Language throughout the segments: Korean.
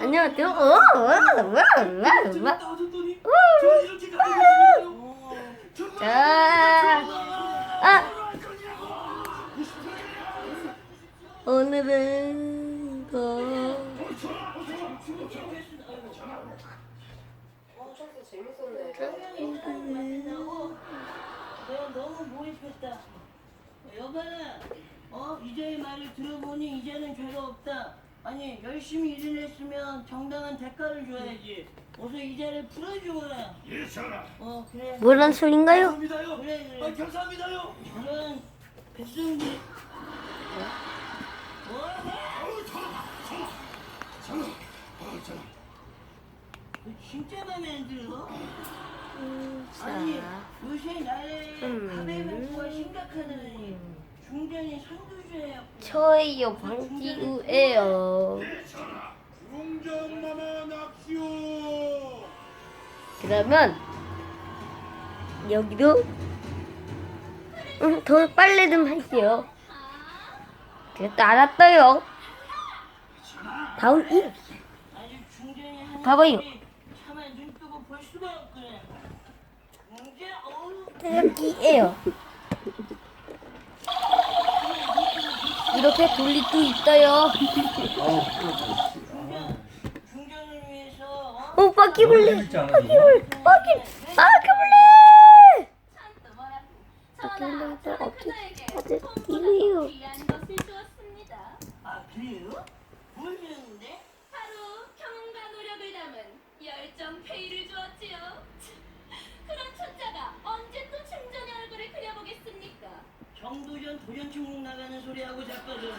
안녕하세요. 어, 어, 어, 어, 어. 나와줬더니 저 이렇게 가요. 자, 아, 오늘은 거. 내가 너무 몰입했다. 여봐라, 어 이제의 말을 들어보니 이제는 죄가 없다. 아니 열심히 일을 했으면 정당한 대가를 줘야지. 어서 이자를 풀어주거라. 예, 전하. 어 그래. 뭐란 소린가요? 감사합니다요. 그래 그래. 아, 감사합니다요. 그런 백성들. 뭐? 아우, 전하, 전하, 전하, 아우, 전하. 너 진짜 맘에 안 들어? 아니 자, 요새 나라에 음. 문제가 심각하다니 중전이 선두주의야. 저예요, 방지우예요. 예. 중전마마 납시오. 그러면 여기도 음, 더 빨래 좀 할게요. 그랬다 알았어요. 다음 이 중전이 하는 봐봐요. 일이 차마 눈 뜨고 볼 수가 없구나. 중전 어우. 여기에요. 이렇게 돌릴 수 있어요. 오 바퀴벌레, 바퀴벌레, 바퀴, 바퀴벌레. 바퀴벌레가 어떻게 어떻게 이래요? 아 그래요? 뭘 주는데? 하루 경험과 노력을 담은 열정 페이를 주었지요. 그런 천자가 언제 또 충전의 얼굴을 그려보겠습니까? 정도전 도전충국 나가는 소리 하고 자빠졌네.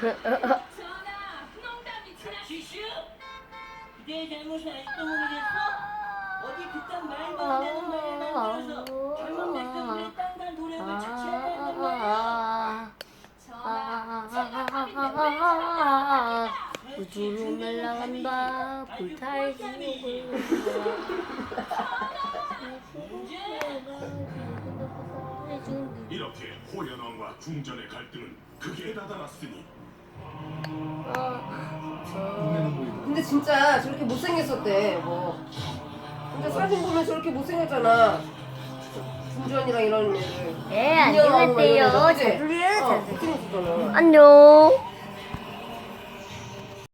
전하, 농담이 지나. 지슈? 그대의 잘못을 아직도 모르겠어? 어디 그딴 말도 안 되는 말을 만들어서 젊은 백성들의 땅과 노력을 착취하게 한단 말이야. 전하, 제가 밥이 때문에 우주로 날아간다 불탈지고 이렇 호련왕과 중전의 갈등은 극에 다다랐으니. 근데 진짜 저렇게 못생겼었대 뭐. 근데 사진 보면 저렇게 못생겼잖아. 중전이랑 이런 애들. 네막 이런 안녕하세요 어 안녕